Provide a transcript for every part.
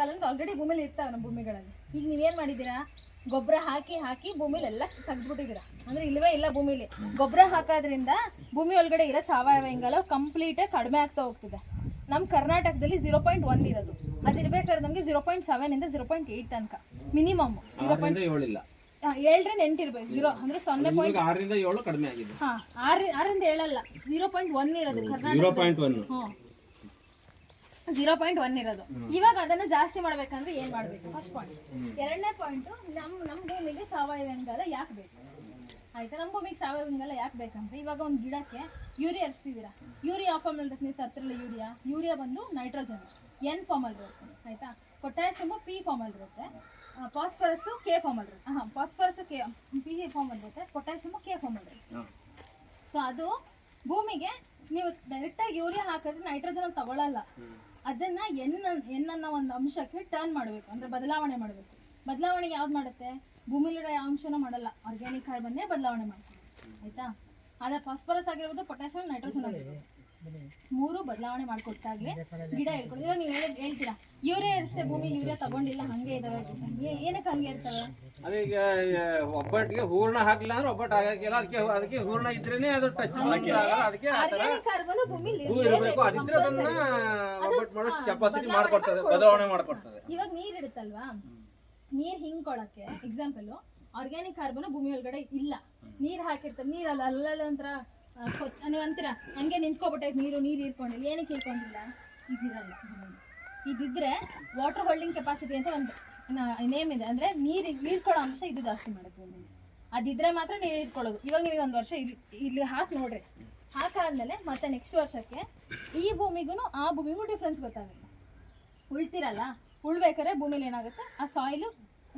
ಅಂತ ಆಲ್ರೆಡಿ ಭೂಮಿಲಿ ಇರ್ತಾವೆ ನಮ್ಮ ಭೂಮಿಗಳಲ್ಲಿ. ಈಗ ನೀವೇನ್ ಮಾಡಿದ್ದೀರಾ? ಗೊಬ್ಬರ ಹಾಕಿ ಹಾಕಿ ಭೂಮಿಲಿ ಎಲ್ಲ ತೆಗ್ದ್ಬಿಟ್ಟಿದ್ದೀರಾ? ಅಂದ್ರೆ ಇಲ್ವೇ ಇಲ್ಲ ಭೂಮಿಲಿ. ಗೊಬ್ಬರ ಹಾಕೋದ್ರಿಂದ ಭೂಮಿ ಒಳಗಡೆ ಇರೋ ಸಾವಯವ ಇಂಗಾಲ ಕಂಪ್ಲೀಟ್ ಕಡಿಮೆ ಆಗ್ತಾ ಹೋಗ್ತಿದೆ. ನಮ್ಮ ಕರ್ನಾಟಕದಲ್ಲಿ ಜೀರೋ ಪಾಯಿಂಟ್ ಒನ್ ಇರೋದು. ಅದಿರ್ಬೇಕಾದ್ರೆ ನಮಗೆ ಜೀರೋ ಪಾಯಿಂಟ್ ಸೆವೆನ್ ಇಂದ ಜೀರೋ ಪಾಯಿಂಟ್ ಏಟ್ ತನಕ. ಮಿನಿಮಮ್ ಏಳಿಲ್ಲ ಏಳರಿಂದ ಎಂಟು ಇರ್ಬೇಕು. ಜೀರೋ ಅಂದ್ರೆ ಸೊನ್ನೆ ಪಾಯಿಂಟ್ ಆರರಿಂದ ಏಳು ಕಡಿಮೆ ಆಗಿದೆ. ಹಾ ಆರರಿಂದ ಏಳಲ್ಲ. ಜೀರೋ ಪಾಯಿಂಟ್ ಒನ್ ಇರೋದು ಕರ್ನಾಟಕ ಜೀರೋ ಪಾಯಿಂಟ್ ಒನ್ ಇರೋದು. ಇವಾಗ ಅದನ್ನ ಜಾಸ್ತಿ ಮಾಡ್ಬೇಕಂದ್ರೆ ಏನ್ ಮಾಡ್ಬೇಕು? ಫಸ್ಟ್ ಪಾಯಿಂಟ್ ಎರಡನೇ ಪಾಯಿಂಟ್ ನಮ್ ನಮ್ ಭೂಮಿಗೆ ಸಾವಯವ ಇಂಗಾಲ ಯಾಕೆ ಬೇಕು? ಆಯ್ತಾ? ನಮ್ಮ ಭೂಮಿಗೆ ಸಾವಯವ ಇಂಗಾಲ ಯಾಕೆ ಬೇಕಂದ್ರೆ ಇವಾಗ ಒಂದು ಗಿಡಕ್ಕೆ ಯೂರಿಯಾ ಹರಿಸ್ತಿದ್ದೀರಾ ಯೂರಿಯಾ ಫಾರ್ಮ್ ಅಂತ ನೀವು ತತ್ತಿರಲ್ಲ ಯೂರಿಯಾ? ಯೂರಿಯಾ ಬಂದು ನೈಟ್ರೋಜನ್ ಎನ್ ಫಾರ್ಮ್ ಅಲ್ಲಿ ಇರುತ್ತೆ. ಆಯ್ತಾ? ಪೊಟ್ಯಾಷಿಯಮ್ ಪಿ ಫಾರ್ಮ್ ಅಲ್ಲಿ ಇರುತ್ತೆ. ಫಾಸ್ಫರಸ್ ಕೆ ಫಾರ್ಮ್ ಅಲ್ಲಿ ಇರುತ್ತೆ. ಹಾ ಫಾಸ್ಫರಸ್ ಕೆ ಪಿ ಫಾರ್ಮ್ ಅಲ್ಲಿ ಇರುತ್ತೆ. ಪೊಟ್ಯಾಷಿಯಮ್ ಕೆ ಫಾರ್ಮ್ ಅಲ್ಲಿ ಇರುತ್ತೆ. ಸೊ ಅದು ಭೂಮಿಗೆ ನೀವು ಡೈರೆಕ್ಟಾಗಿ ಯೂರಿಯಾ ಹಾಕಿದ್ರೆ ನೈಟ್ರೋಜನ್ ತಗೊಳ್ಳಲ್ಲ ಅದನ್ನ ಎನ್ ಎನ್ ಅನ್ನೋ ಒಂದು ಅಂಶಕ್ಕೆ ಟರ್ನ್ ಮಾಡಬೇಕು. ಅಂದ್ರೆ ಬದಲಾವಣೆ ಮಾಡಬೇಕು. ಬದಲಾವಣೆ ಯಾವ್ದು ಮಾಡುತ್ತೆ? ಭೂಮಿಲಿರೋ ಯಾವ ಅಂಶನೂ ಮಾಡಲ್ಲ. ಆರ್ಗ್ಯಾನಿಕ್ ಕಾರ್ಬನ್ನೇ ಬದಲಾವಣೆ ಮಾಡ್ತಾರೆ ಆಯ್ತಾ? ಅದ ಫಾಸ್ಫರಸ್ ಆಗಿರ್ಬೋದು ಪೊಟ್ಯಾಷಿಯಂ ನೈಟ್ರೋಜನ್ ಆಗಿರ್ಬೋದು. ಮೂರು ಬದಲಾವಣೆ ಮಾಡ್ಕೊಟ್ಟಾಗ್ಲಿ ಗಿಡ ಹೇಳ್ಕೊಳ್ಳಿ ಇವಾಗ ನೀವು ಹೇಳಿ ಹೇಳ್ತೀರಾ? ಯೂರಿಯಾ ಇರಿస్తే ಭೂಮಿ ಯೂರಿಯಾ ತಗೊಂಡಿಲ್ಲ, ಹಂಗೆ ಇದಾವೆ. ಏನಕ್ಕೆ ಹಂಗೆ ಇರ್ತವೆ? ಅದೀಗ ಒಬ್ಬಟ್ಟಿಗೆ ಹೂರ್ಣ ಹಾಕ್ಲಿಲ್ಲ ಅಂದ್ರೆ ಒಬ್ಬಟ್ಟು ಆಗಕ್ಕಿಲ್ಲ ಅದಕ್ಕೆ ಅದಕ್ಕೆ ಹೂರ್ಣ ಇದ್ರೇನೆ ಅದು ಟಚ್ ಅದಕ್ಕೆ ಆ ತರ ಹೂ ಇರಬೇಕು. ಅದಿದ್ರೆ ಅದನ್ನ ಒಬ್ಬಟ್ಟು ಮಾಡೋಷ್ಟು ಕೆಪಾಸಿಟಿ ಮಾಡ್ಕೊಡ್ತದೆ. ಬದಲಾವಣೆ ಮಾಡ್ಕೊಡ್ತದೆ. ಇವಾಗ ನೀರ್ ಇಡುತ್ತಲ್ವಾ? ನೀರ್ ಹಿಂಗ್ಕೊಳಕ್ಕೆ ಎಕ್ಸಾಂಪಲ್ ಆರ್ಗ್ಯಾನಿಕ್ ಕಾರ್ಬನ್ ಭೂಮಿ ಒಳಗಡೆ ಇಲ್ಲ. ನೀರ್ ಹಾಕಿರ್ತಾರೆ. ನೀರ್ ಅಲ್ಲ ಅಲ್ಲಲ್ಲ ಒಂಥರ ನೀವು ಅಂತೀರಾ ಹಂಗೆ ನಿಂತ್ಕೊಬಿಟ್ಟೈತೆ ನೀರು ನೀರು ಹೀರ್ಕೊಂಡಿಲ್ಲ. ಏನಕ್ಕೆ ಇರ್ಕೊಂಡಿಲ್ಲ ಇದಿರಲ್ಲ. ಇದಿದ್ರೆ ವಾಟರ್ ಹೋಲ್ಡಿಂಗ್ ಕೆಪಾಸಿಟಿ ಅಂತ ಒಂದು. ನೇಮ್ ಇದೆ. ಅಂದ್ರೆ ನೀರ್ ಹೀರ್ಕೊಳ್ಳೋ ಅಂಶ ಇದು ಜಾಸ್ತಿ ಮಾಡುತ್ತೆ ನೀವು ಅದಿದ್ರೆ ಮಾತ್ರ ನೀರು ಹೀರ್ಕೊಳ್ಳೋದು ಇವಾಗ ನೀವು ಒಂದು ವರ್ಷ ಇಲ್ಲಿ ಇಲ್ಲಿ ಹಾಕಿ ನೋಡ್ರಿ. ಹಾಕಾದ್ಮೇಲೆ ಮತ್ತೆ ನೆಕ್ಸ್ಟ್ ವರ್ಷಕ್ಕೆ ಈ ಭೂಮಿಗೂ ಆ ಭೂಮಿಗೂ ಡಿಫ್ರೆನ್ಸ್ ಗೊತ್ತಾಗುತ್ತೆ. ಉಳ್ತಿರಲ್ಲ, ಉಳ್ಬೇಕಾದ್ರೆ ಭೂಮಿಲಿ ಏನಾಗುತ್ತೆ? ಆ ಸಾಯಿಲು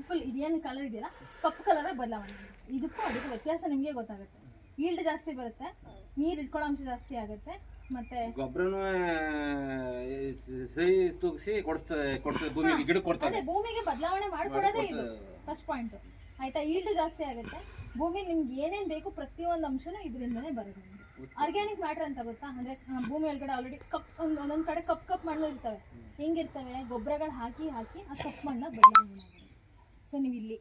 ಫುಲ್ ಇದೇನು ಕಲರ್ ಇದೆಯಲ್ಲ, ಕಪ್ಪು ಕಲರ ಬದಲಾವಣೆ. ಇದಕ್ಕೂ ಅದಕ್ಕೂ ವ್ಯತ್ಯಾಸ ನಿಮಗೆ ಗೊತ್ತಾಗುತ್ತೆ. ಈಲ್ಡ್ ಜಾಸ್ತಿ ಬರುತ್ತೆ, ನೀರು ಇಟ್ಕೊಳ್ಳೋ ಅಂಶ ಜಾಸ್ತಿ ಆಗುತ್ತೆ. ಮತ್ತೆ? ಗೊಬ್ಬರನು ಸಹಿ ತೂಗಿಸಿ ಕೊಡ್ತದೆ ಕೊಡ್ತದೆ ಭೂಮಿಗೆ ಗಿಡ ಕೊಡ್ತದೆ. ಅದೇ ಭೂಮಿಗೆ ಬದಲಾವಣೆ ಮಾಡ್ಕೊಡೋದೇ ಇದು ಫಸ್ಟ್ ಪಾಯಿಂಟ್ ಆಯ್ತಾ? ಈಲ್ಡ್ ಜಾಸ್ತಿ ಆಗುತ್ತೆ. ಭೂಮಿ ನಿಮ್ಗೆ ಏನೇನ್ ಬೇಕು ಪ್ರತಿಯೊಂದು ಅಂಶನೂ ಇದರಿಂದನೇ ಬರುತ್ತೆ. ಆರ್ಗ್ಯಾನಿಕ್ ಮ್ಯಾಟರ್ ಅಂತ ಗೊತ್ತಾ? ಅಂದ್ರೆ ಭೂಮಿ ಒಳಗಡೆ ಆಲ್ರೆಡಿ ಕಪ್ ಒಂದ್ ಒಂದೊಂದ್ ಕಡೆ ಕಪ್ ಕಪ್ ಮಣ್ಣು ಇರ್ತವೆ. ಹೆಂಗಿರ್ತವೆ? ಗೊಬ್ಬರಗಳು ಹಾಕಿ ಹಾಕಿ ಆ ಕಪ್ ಮಣ್ಣ ಬದಲಾವಣೆ ಸೊ ನೀವು ಇಲ್ಲಿ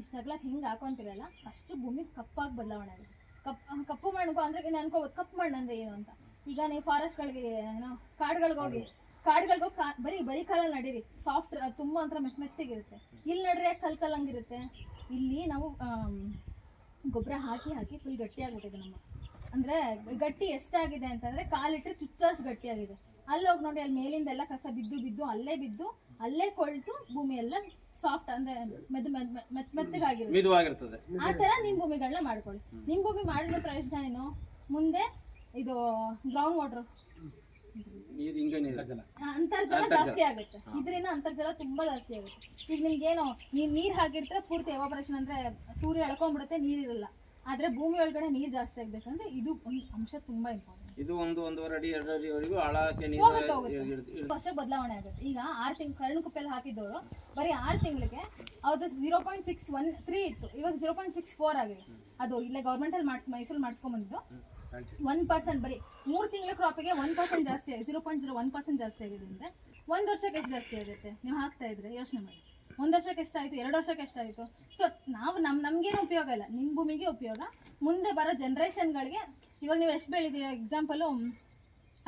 ಇಷ್ಟು ಹಿಂಗ್ ಹಿಂಗೆ ಹಾಕೊಂತಿರಲ್ಲ ಅಷ್ಟು ಭೂಮಿ ಕಪ್ಪಾಗಿ ಬದಲಾವಣೆ ಆಗುತ್ತೆ. ಕಪ್ ಕಪ್ಪು ಮಣ್ಣು ಅಂದ್ರೆ ಅನ್ಕೋಬೋದು ಕಪ್ಪು ಮಣ್ಣು ಅಂದ್ರೆ ಏನು ಅಂತ. ಈಗ ನೀವು ಫಾರೆಸ್ಟ್ಗಳಿಗೆ ಏನೋ ಕಾಡುಗಳಿಗೆ ಹೋಗಿ. ಕಾಡುಗಳಿಗೆ ಹೋಗಿ ಬರೀ ಬರೀ ಕಾಲ ನಡೀರಿ. ಸಾಫ್ಟ್ ತುಂಬಾ ಒಂಥರ ಮೆತ್ತ ಮೆತ್ತಗಿರುತ್ತೆ. ಇಲ್ಲಿ ನಡ್ರಿ ಕಲ್ ಕಲ್ಲಂಗಿರುತ್ತೆ ಇಲ್ಲಿ ನಾವು ಗೊಬ್ಬರ ಹಾಕಿ ಹಾಕಿ ಫುಲ್ ಗಟ್ಟಿಯಾಗ್ಬಿಟ್ಟಿದೆ ನಮ್ಮ. ಅಂದ್ರೆ ಗಟ್ಟಿ ಎಷ್ಟಾಗಿದೆ ಅಂತಂದ್ರೆ ಕಾಲಿಟ್ರೆ ಚುಚ್ಚಷ್ಟು ಗಟ್ಟಿಯಾಗಿದೆ. ಅಲ್ಲಿ ಹೋಗಿ ನೋಡಿ ಅಲ್ಲಿ ಮೇಲಿಂದ ಎಲ್ಲ ಕಸ ಬಿದ್ದು ಬಿದ್ದು ಅಲ್ಲೇ ಬಿದ್ದು ಅಲ್ಲೇ ಕೊಳ್ತು ಭೂಮಿ ಎಲ್ಲ ಸಾಫ್ಟ್ ಅಂದ್ರೆ ಮೆದು ಮೆದ್ ಮೆತ್ ಮೆತ್ತಗಾಗಿರುತ್ತೆ. ಆ ತರ ನಿಮ್ ಭೂಮಿಗಳನ್ನ ಮಾಡ್ಕೊಳ್ಳಿ. ನಿಮ್ ಭೂಮಿ ಮಾಡಿದ ಪ್ರಯೋಜನ ಏನು? ಮುಂದೆ ಇದು ಗ್ರೌಂಡ್ ವಾಟರ್ ನೀರು ಹಿಂಗೆ ನೀರು. ಅಂತರ್ಜಲ. ಜಾಸ್ತಿ ಆಗುತ್ತೆ. ಇದರಿಂದ ಅಂತರ್ಜಲ ತುಂಬಾ ಜಾಸ್ತಿ ಆಗುತ್ತೆ. ಈಗ ನಿಮ್ಗೇನು ಏನು ನೀರ್ ಹಾಕಿರ್ತಾರೆ ಪೂರ್ತಿ ಎವಾಪರೇಷನ್ ಅಂದ್ರೆ ಸೂರ್ಯ ಎಳ್ಕೊಂಡ್ಬಿಡುತ್ತೆ ನೀರಿರಲ್ಲ ಆದ್ರೆ ಭೂಮಿ ಒಳಗಡೆ ನೀರ್ ಜಾಸ್ತಿ ಆಗ್ಬೇಕಂದ್ರೆ ಇದು ಒಂದು ಅಂಶ ತುಂಬಾ ಇಂಪಾರ್ಟೆಂಟ್ ಇದು ಒಂದು ಒಂದೂವರೆ ಅಡಿ ಎರಡು ಅಡಿವರೆಗೂ ಆಳಕ್ಕೆ ನೀರು ಹೋಗುತ್ತೆ ವರ್ಷ ಬದಲಾವಣೆ ಆಗುತ್ತೆ. ಈಗ ಆರು ತಿಂಗ್ ಕರ್ಣಕುಪ್ಪೆಲ್ಲ ಹಾಕಿದ್ದವರು ಬರೀ ಆರು ತಿಂಗಳಿಗೆ ಅವ್ರದ್ದು zero point six one three ಇತ್ತು. ಇವಾಗ ಜೀರೋ ಪಾಯಿಂಟ್ ಸಿಕ್ಸ್ ಫೋರ್ ಆಗಿದೆ. ಅದು ಇಲ್ಲೇ ಗೌರ್ಮೆಂಟಲ್ಲಿ ಮಾಡಿಸ್ ಮೈಸೂರು ಮಾಡಿಸ್ಕೊಂಬಂದಿದ್ದು ಒನ್ ಪರ್ಸೆಂಟ್ ಬರೀ ಮೂರು ತಿಂಗಳ ಕ್ರಾಪಿಗೆ ಒನ್ ಪರ್ಸೆಂಟ್ ಜಾಸ್ತಿ ಆಗಿದೆ. Zero point zero one percent ಜಾಸ್ತಿ ಆಗಿದೆ ಅಂದ್ರೆ ಒಂದು ವರ್ಷಕ್ಕೆ ಎಷ್ಟು ಜಾಸ್ತಿ ಆಗುತ್ತೆ? ನೀವು ಹಾಕ್ತಾ ಇದ್ರೆ ಯೋಚನೆ ಮಾಡಿ. ಒಂದು ವರ್ಷಕ್ಕೆ ಎಷ್ಟಾಯಿತು? ಎರಡು ವರ್ಷಕ್ಕೆ ಎಷ್ಟಾಯಿತು? ಸೊ ನಾವು ನಮ್ಮ ನಮಗೇನು ಉಪಯೋಗ ಇಲ್ಲ. ನಿಮ್ಮ ಭೂಮಿಗೆ ಉಪಯೋಗ. ಮುಂದೆ ಬರೋ ಜನ್ರೇಷನ್ಗಳಿಗೆ ಇವಾಗ ನೀವು ಎಷ್ಟು ಬೆಳಿತೀರ? ಎಕ್ಸಾಂಪಲು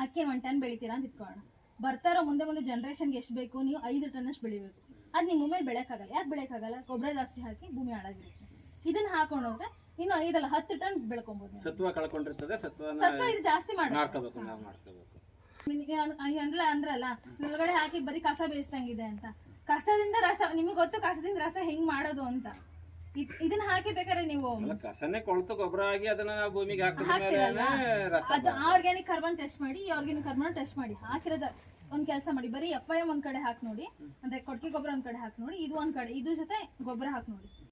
ಅಕ್ಕಿ ಒಂದು ಟನ್ ಬೆಳಿತೀರಾ ಅಂತ ಇಟ್ಕೊಳ್ಳೋಣ. ಬರ್ತಾರೋ ಮುಂದೆ ಮುಂದೆ ಜನ್ರೇಷನ್ಗೆ ಎಷ್ಟು ಬೇಕು? ನೀವು ಐದು ಟನ್ ಅಷ್ಟು ಬೆಳಿಬೇಕು. ಅದು ನಿಮ್ಮ ಮೇಲೆ ಬೆಳೆಯೋಕ್ಕಾಗಲ್ಲ ಯಾಕೆ ಬೆಳೆಯೋಕ್ಕಾಗಲ್ಲ ಗೊಬ್ಬರ ಜಾಸ್ತಿ ಹಾಕಿ ಭೂಮಿ ಹಾಳಾಗಿರುತ್ತೆ. ಇದನ್ನ ಹಾಕೊಂಡು ಹೋದ್ರೆ ಇನ್ನು ಐದಲ್ಲ ಹತ್ತು ಟನ್ ಬೆಳ್ಕೊಬೋದು. ಸತ್ವ ಕಳ್ಕೊಂಡಿರ್ತದೆ ಸತ್ವ ಇದು ಜಾಸ್ತಿ ಮಾಡಿ ಮಾಡ್ಕೋಬೇಕು ನಾವು ಮಾಡ್ಕೋಬೇಕು. ಅಂದ್ರಲ್ಲ ಅಂದ್ರಲ್ಲ ಒಳಗಡೆ ಹಾಕಿ ಬರೀ ಕಸ ಬೇಯಿಸ್ದಂಗಿದೆ ಅಂತ. ಕಸದಿಂದ ರಸ ನಿಮಗೆ ಗೊತ್ತು ಕಸದಿಂದ ರಸ ಹೆಂಗ್ ಮಾಡೋದು ಅಂತ. ಇದ್- ಇದನ್ನ ಹಾಕಿ ಬೇಕಾದ್ರೆ ನೀವು ಅಲ್ಲ ಕಸನೇ ಕೊಳ್ತು ಗೊಬ್ಬರ ಆಗಿ ಅದನ್ನ ಭೂಮಿಗೆ ಹಾಕಿದ ಹಾಕ್ತಿರಲ್ಲ? ಮೇಲೆ ರಸ ಅದು ಆರ್ಗ್ಯಾನಿಕ್ ಕಾರ್ಬನ್ ಟೆಸ್ಟ್ ಮಾಡಿ ಈ ಆರ್ಗ್ಯಾನಿಕ್ ಕಾರ್ಬನ್ ಟೆಸ್ಟ್ ಮಾಡಿ. ಹಾಕಿರೋದ ಒಂದ್ ಕೆಲಸ ಮಾಡಿ. ಬರೀ ಎಫ್ ಐ ಎಂ ಒಂದ್ ಕಡೆ ಹಾಕಿ ನೋಡಿ. ಅಂದ್ರೆ ಕೊಟ್ಟಿಗೆ ಗೊಬ್ಬರ ಒಂದ್ ಕಡೆ ಹಾಕಿ ನೋಡಿ. ಇದು ಒಂದ್ ಕಡೆ ಇದು ಜೊತೆ ಗೊಬ್ಬರ ಹಾಕಿ ನೋಡಿ.